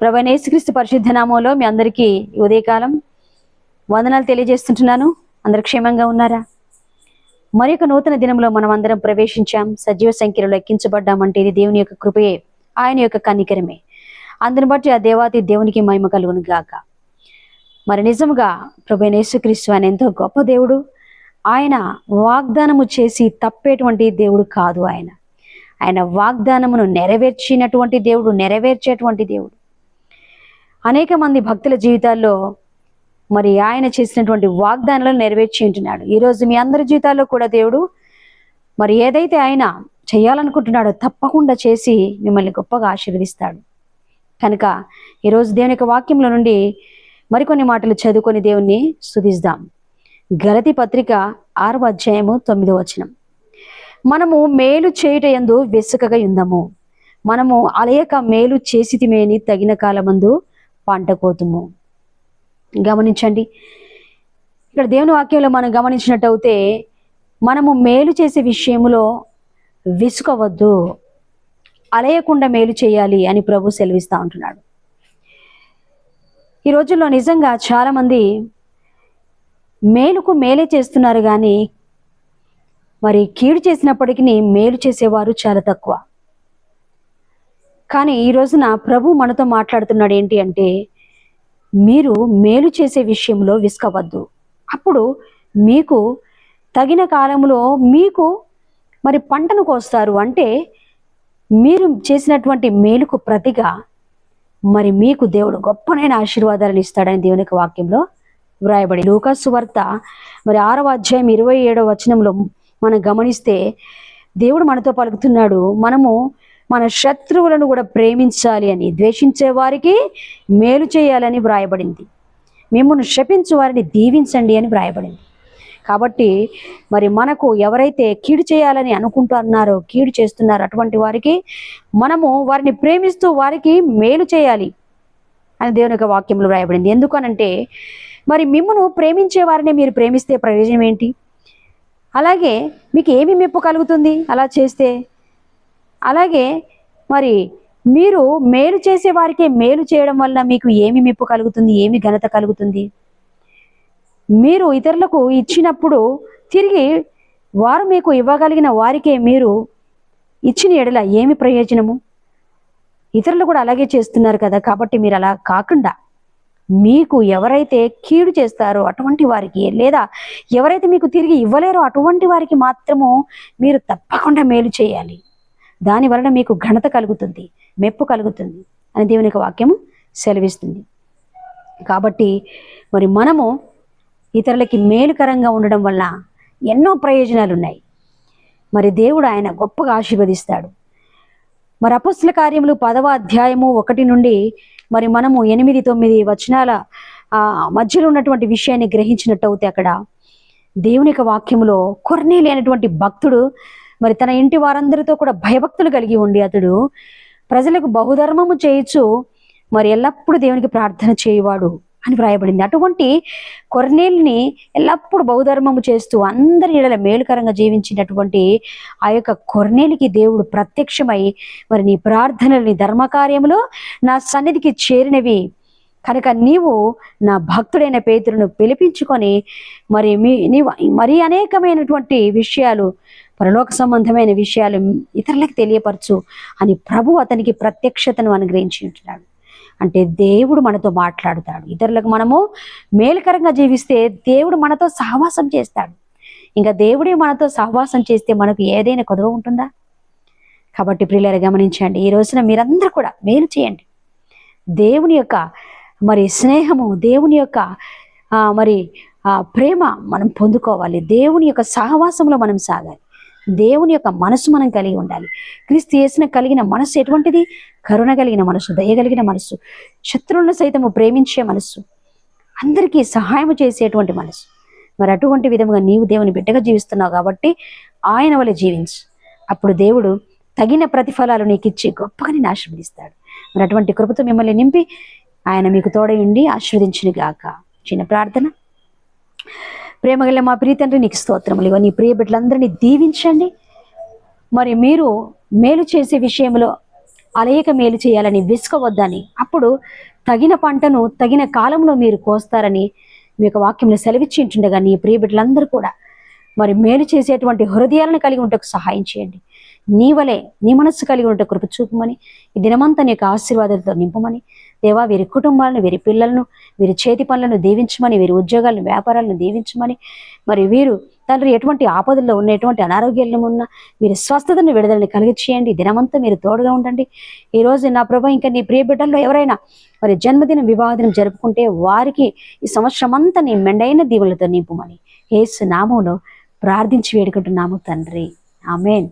ప్రభు యేసుక్రీస్తు పరిశుద్ధ నామంలో మీ అందరికీ ఉదయకాలం వందనాలు తెలియజేస్తుంటున్నాను. అందరు క్షేమంగా ఉన్నారా? మరి ఒక నూతన దినంలో మనం అందరం ప్రవేశించాం. సజీవ సంఖ్యలో లెక్కించబడ్డామంటే ఇది దేవుని యొక్క కృపయే ఆయన యొక్క కనికరమే. అందుని బట్టి ఆ దేవాతి దేవునికి మహిమ కలుగును గాక. మరి నిజముగా ప్రభు అయిన యేసుక్రీస్తు ఆయన ఎంతో గొప్ప దేవుడు. ఆయన వాగ్దానము చేసి తప్పేటువంటి దేవుడు కాదు ఆయన. ఆయన వాగ్దానమును నెరవేర్చినటువంటి దేవుడు నెరవేర్చేటువంటి దేవుడు. అనేక మంది భక్తుల జీవితాల్లో మరి ఆయన చేసినటువంటి వాగ్దానాలను నెరవేర్చి ఉంటున్నాడు. ఈరోజు మీ అందరి జీవితాల్లో కూడా దేవుడు మరి ఏదైతే ఆయన చేయాలనుకుంటున్నాడో తప్పకుండా చేసి మిమ్మల్ని గొప్పగా ఆశీర్వదిస్తాడు. కనుక ఈరోజు దేవుని యొక్క వాక్యంలో నుండి మరికొన్ని మాటలు చదువుకొని దేవుణ్ణి స్తుతిద్దాం గలతి పత్రిక ఆరవ అధ్యాయము తొమ్మిదో వచనం. మనము మేలు చేయుట ఎందు వెసుకగా ఉందము. మనము అలయక మేలు చేసితిమేని తగిన కాలమందు పంట కోతుము గమనించండి. ఇక్కడ దేవుని వాక్యంలో మనం గమనించినట్టయితే మనము మేలు చేసే విషయంలో విసుకోవద్దు అలయకుండా మేలు చేయాలి అని ప్రభు సెలవిస్తూ ఉంటున్నాడు. ఈ రోజుల్లో నిజంగా చాలామంది మేలుకు మేలే చేస్తున్నారు కానీ మరి కీడు చేసినప్పటికీ మేలు చేసేవారు చాలా తక్కువ. కానీ ఈ రోజున ప్రభు మనతో మాట్లాడుతున్నాడు ఏంటి అంటే మీరు మేలు చేసే విషయంలో విసుకవద్దు అప్పుడు మీకు తగిన కాలంలో మీకు మరి పంటను కోస్తారు. అంటే మీరు చేసినటువంటి మేలుకు ప్రతిగా మరి మీకు దేవుడు గొప్పనైన ఆశీర్వాదాలను ఇస్తాడని దేవుని వాక్యంలో వ్రాయబడి లూకాసు వార్త మరి ఆరవ అధ్యాయం ఇరవై ఏడవ వచనంలో మనం గమనిస్తే దేవుడు మనతో పలుకుతున్నాడు. మనము మన శత్రువులను కూడా ప్రేమించాలి అని ద్వేషించే వారికి మేలు చేయాలని వ్రాయబడింది. మిమ్మల్ని శపించు వారిని దీవించండి అని వ్రాయబడింది. కాబట్టి మరి మనకు ఎవరైతే కీడు చేయాలని అనుకుంటున్నారో కీడు చేస్తున్నారో అటువంటి వారికి మనము వారిని ప్రేమిస్తూ వారికి మేలు చేయాలి అని దేవుని యొక్క వాక్యంలో వ్రాయబడింది. ఎందుకనంటే మరి మిమ్మను ప్రేమించే వారిని మీరు ప్రేమిస్తే ప్రయోజనం ఏంటి? అలాగే మీకు ఏమి మెప్పు కలుగుతుంది అలా చేస్తే? అలాగే మరి మీరు మేలు చేసే వారికే మేలు చేయడం వల్ల మీకు ఏమి మెప్పు కలుగుతుంది ఏమి ఘనత కలుగుతుంది? మీరు ఇతరులకు ఇచ్చినప్పుడు తిరిగి వారు మీకు ఇవ్వగలిగిన వారికే మీరు ఇచ్చిన ఎడల ఏమి ప్రయోజనము? ఇతరులు కూడా అలాగే చేస్తున్నారు కదా కాబట్టి మీరు అలా కాకుండా మీకు ఎవరైతే కీడు చేస్తారో అటువంటి వారికి లేదా ఎవరైతే మీకు తిరిగి ఇవ్వలేరో అటువంటి వారికి మాత్రము మీరు తప్పకుండా మేలు చేయాలి. దాని వలన మీకు ఘనత కలుగుతుంది మెప్పు కలుగుతుంది అని దేవుని యొక్క వాక్యము సెలవిస్తుంది. కాబట్టి మరి మనము ఇతరులకి మేలుకరంగా ఉండడం వల్ల ఎన్నో ప్రయోజనాలు ఉన్నాయి మరి దేవుడు ఆయన గొప్పగా ఆశీర్వదిస్తాడు. మరి అపస్సుల కార్యములు పదవ అధ్యాయము ఒకటి నుండి మరి మనము ఎనిమిది తొమ్మిది వచనాల మధ్యలో ఉన్నటువంటి విషయాన్ని గ్రహించినట్టు అవుతే అక్కడ దేవుని యొక్క వాక్యములో కొర్నీ లేనటువంటి భక్తుడు మరి తన ఇంటి వారందరితో కూడా భయభక్తులు కలిగి ఉండి అతడు ప్రజలకు బహుధర్మము చేయొచ్చు మరి ఎల్లప్పుడూ దేవునికి ప్రార్థన చేయవాడు అని వ్రాయబడింది. అటువంటి కొర్నేల్ని ఎల్లప్పుడూ బహుధర్మము చేస్తూ అందరి ఇళ్ళ మేలుకరంగా జీవించినటువంటి ఆ యొక్క కొర్నేలికి దేవుడు ప్రత్యక్షమై మరి నీ ప్రార్థనలు నీ ధర్మకార్యములో నా సన్నిధికి చేరినవి. కనుక నీవు నా భక్తుడైన పేతులను పిలిపించుకొని మరి మీ నీవు మరి అనేకమైనటువంటి విషయాలు పరలోక సంబంధమైన విషయాలు ఇతరులకు తెలియపరచు అని ప్రభు అతనికి ప్రత్యక్షతను అనుగ్రహించి ఉంటున్నాడు అంటే దేవుడు మనతో మాట్లాడుతాడు. ఇతరులకు మనము మేలుకరంగా జీవిస్తే దేవుడు మనతో సహవాసం చేస్తాడు. ఇంకా దేవుడే మనతో సహవాసం చేస్తే మనకు ఏదైనా కొదవ ఉంటుందా? కాబట్టి ప్రియులారా గమనించండి ఈ రోజున మీరందరూ కూడా మేలు చేయండి. దేవుని యొక్క మరి స్నేహము దేవుని యొక్క మరి ప్రేమ మనం పొందుకోవాలి. దేవుని యొక్క సహవాసంలో మనం సాగాలి. దేవుని యొక్క మనసు మనం కలిగి ఉండాలి. క్రీస్తు చేసిన కలిగిన మనసు ఎటువంటిది? కరుణ కలిగిన మనసు దయ కలిగిన మనసు శత్రువులను సైతము ప్రేమించే మనసు అందరికీ సహాయం చేసేటువంటి మనసు మరి అటువంటి విధముగా నీవు దేవుని బిడ్డగా జీవిస్తున్నావు కాబట్టి ఆయన వల్ల జీవించు. అప్పుడు దేవుడు తగిన ప్రతిఫలాలు నీకు ఇచ్చి గొప్పగా నేను ఆశీర్వదిస్తాడు. మరి అటువంటి కృపతో మిమ్మల్ని నింపి ఆయన మీకు తోడయుండి ఉండి ఆశీర్వదించును గాక చిన్న ప్రార్థన. ప్రేమగల మా ప్రియ తండ్రి నీకు స్తోత్రములు. ఇవ్వ నీ ప్రియ బిడ్డలందరినీ దీవించండి. మరి మీరు మేలు చేసే విషయంలో అలయక మేలు చేయాలని విసుకవద్దని అప్పుడు తగిన పంటను తగిన కాలంలో మీరు కోస్తారని మీ యొక్క వాక్యంలో సెలవిచ్చి ఉంటుండగా నీ ప్రియ బిడ్డలందరూ కూడా మరి మేలు చేసేటువంటి హృదయాలను కలిగి ఉంటకు సహాయం చేయండి. నీ వలే నీ మనస్సు కలిగి ఉంటే కృప చూపమని ఈ దినమంతా నీ యొక్క ఆశీర్వాదాలతో నింపమని దేవా వీరి కుటుంబాలను వీరి పిల్లలను వీరి చేతి పనులను దీవించమని వీరి ఉద్యోగాలను వ్యాపారాలను దీవించమని. మరి వీరు తండ్రి ఎటువంటి ఆపదల్లో ఉన్న ఎటువంటి అనారోగ్యాలను ఉన్న మీరు స్వస్థతను విడుదలని కలిగి చేయండి. దినమంతా మీరు తోడుగా ఉండండి. ఈ రోజు నా ప్రభా ఇంకా నీ ప్రియ బిడ్డల్లో ఎవరైనా మరి జన్మదినం వివాహదినం జరుపుకుంటే వారికి ఈ సంవత్సరం అంతా నీ మెండైన దీవులతో నింపుమని ఏసు నామంలో ప్రార్థించి వేడుకుంటున్నాము తండ్రి. ఆమెన్.